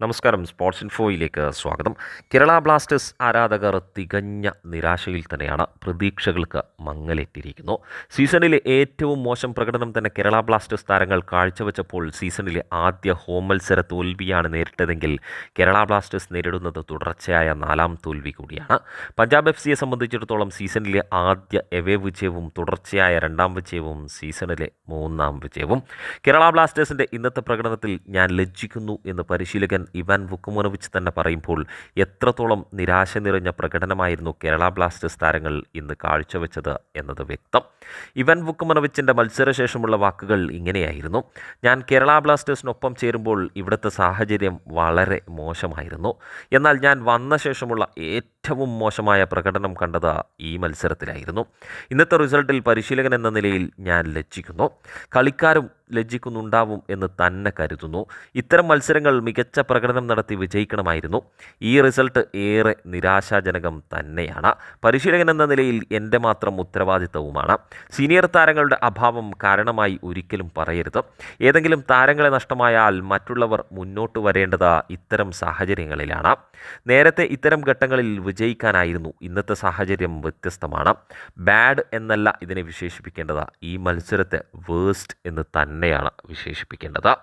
നമസ്കാരം. സ്പോർട്സ് ഇൻഫോയിലേക്ക് സ്വാഗതം. കേരള ബ്ലാസ്റ്റേഴ്സ് ആരാധകർ തികഞ്ഞ നിരാശയിൽ തന്നെയാണ് പ്രതീക്ഷകൾക്ക് മങ്ങലേറ്റിരിക്കുന്നു. സീസണിലെ ഏറ്റവും മോശം പ്രകടനം തന്നെ കേരള ബ്ലാസ്റ്റേഴ്സ് താരങ്ങൾ കാഴ്ചവെച്ചപ്പോൾ സീസണിലെ ആദ്യ ഹോം മത്സര തോൽവിയാണ് നേരിട്ടതെങ്കിൽ കേരള ബ്ലാസ്റ്റേഴ്സ് നേരിടുന്നത് തുടർച്ചയായ നാലാം തോൽവി കൂടിയാണ്. പഞ്ചാബ് എഫ് സിയെ സംബന്ധിച്ചിടത്തോളം സീസണിലെ ആദ്യ എവേ വിജയവും തുടർച്ചയായ രണ്ടാം വിജയവും സീസണിലെ മൂന്നാം വിജയവും. കേരള ബ്ലാസ്റ്റേഴ്സിന്റെ ഇന്നത്തെ പ്രകടനത്തിൽ ഞാൻ ലജ്ജിക്കുന്നു എന്ന് പരിശീലകൻ ഇവാൻ വുക്കുമോനോവിച്ച് തന്നെ പറയുമ്പോൾ എത്രത്തോളം നിരാശ നിറഞ്ഞ പ്രകടനമായിരുന്നു കേരള ബ്ലാസ്റ്റേഴ്സ് താരങ്ങൾ ഇന്ന് കാഴ്ചവെച്ചത് എന്നത് വ്യക്തം. ഇവാൻ വുക്കുമോനോവിച്ചിന്റെ മത്സരശേഷമുള്ള വാക്കുകൾ ഇങ്ങനെയായിരുന്നു. ഞാൻ കേരള ബ്ലാസ്റ്റേഴ്സിനൊപ്പം ചേരുമ്പോൾ ഇവിടുത്തെ സാഹചര്യം വളരെ മോശമായിരുന്നു. എന്നാൽ ഞാൻ വന്ന ശേഷമുള്ള ഏറ്റവും മോശമായ പ്രകടനം കണ്ടത് ഈ മത്സരത്തിലായിരുന്നു. ഇന്നത്തെ റിസൾട്ടിൽ പരിശീലകൻ എന്ന നിലയിൽ ഞാൻ ലജ്ജിക്കുന്നു. കളിക്കാരും ലജ്ജിക്കുന്നുണ്ടാവും എന്ന് തന്നെ കരുതുന്നു. ഇത്തരം മത്സരങ്ങൾ മികച്ച പ്രകടനം നടത്തി വിജയിക്കണമായിരുന്നു. ഈ റിസൾട്ട് ഏറെ നിരാശാജനകം തന്നെയാണ്. പരിശീലകൻ എന്ന നിലയിൽ എന്റെ മാത്രം ഉത്തരവാദിത്തവുമാണ്. സീനിയർ താരങ്ങളുടെ അഭാവം കാരണമായി ഒരിക്കലും പറയരുത്. ഏതെങ്കിലും താരങ്ങളെ നഷ്ടമായാൽ മറ്റുള്ളവർ മുന്നോട്ട് വരേണ്ടത് ഇത്തരം സാഹചര്യങ്ങളിലാണ്. നേരത്തെ ഇത്തരം ഘട്ടങ്ങളിൽ വിജയിക്കാനായിരുന്നു. ഇന്നത്തെ സാഹചര്യം വ്യത്യസ്തമാണ്. ബാഡ് എന്നല്ല ഇതിനെ വിശേഷിപ്പിക്കേണ്ടത്. ഈ മത്സരത്തെ വേസ്റ്റ് എന്ന് തന്നെയാണ് വിശേഷിപ്പിക്കേണ്ടത്.